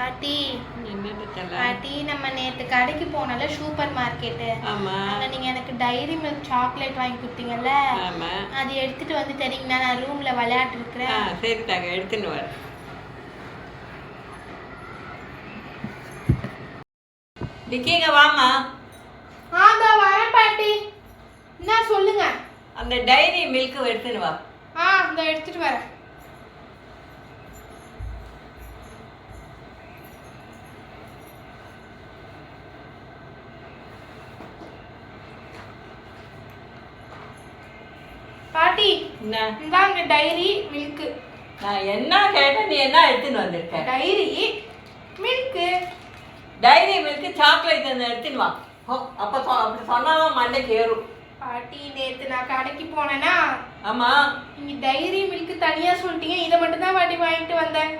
பாட்டி. பாட்டி நம்ம நேத்து கடைக்கு போனோம்ல சூப்பர் மார்க்கெட்டு. ஆமா. அங்க நீங்க எனக்கு டைரி மில்க் சாக்லேட் வாங்கி கொடுத்தீங்கல்ல? ஆமா. அது எடுத்துட்டு வந்து தரீங்களா? நான் ரூம்ல விளையாட்டு இருக்கிறேன். சரி தாங்க எடுத்துன்னு வரேன் விக்கிங்க வாமா ஆதா வரேன் பாட்டி. என்ன சொல்லுங்க. அந்த டைரி மில்க் எடுத்துன்னு வா. ஆ இந்த எடுத்துட்டு வரேன். பாட்டி என்ன? இந்தாங்க டைரி மில்க் நான் என்ன கேட்டேன் நீ என்ன எடுத்துன்னு வந்திருக்க? Dairy Milk Dairy Milk chocolate எடுத்துன்னு வா. அப்போ அப்படி சொன்னாதான் மண்டைக்கு ஏறும் பாட்டி நேத்து நான் கடைக்கு போனேன்னா ஆமா. நீங்க டைரி மில்க் தனியா சொல்லிட்டீங்க இதை மட்டும் தான் பாட்டி வாங்கிட்டு வந்தேன்.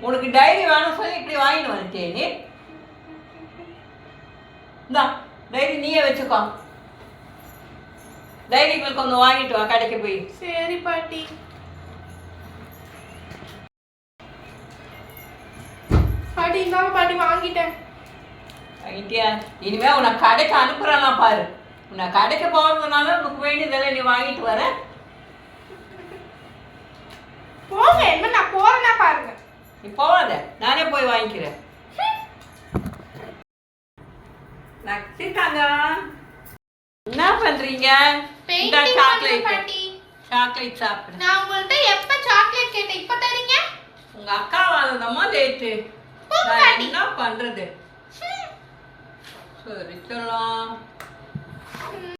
உனக்கு டைரி வேணும் சொல்லி இப்படி வாங்கிட்டு வந்துட்டே நீ? இந்தா டைரி நீயே வச்சுக்கோ. மில்க் ஒன்று வாங்கிட்டு வா கடைக்கு போய். சரி பாட்டி. பாட்டி இந்தாங்க பாட்டி வாங்கிட்டேன். வாங்கிட்டியா? இனிமே உன்னை கடைக்கு அனுப்புறேன்னா பாரு. உன்னை கடைக்கு போகிறதுனால உனக்கு வேண்டியதெல்லாம் நீ வாங்கிட்டு வர. போங்க என்ன நான் போறேன்னா பாருங்க. நீ போகாத நானே போய் வாங்கிக்கிறேன். நக்சிட்டாங்க என்ன பண்றீங்க? இந்த சாக்லேட் சாக்லேட் சாப்பிடு. நான் உங்கள்ட்ட எப்ப சாக்லேட் கேட்டேன்? இப்ப தரீங்க? உங்க அக்கா வாழ்ந்தமா லேட்டு. என்ன பண்றது? சரி சொல்லலாம்.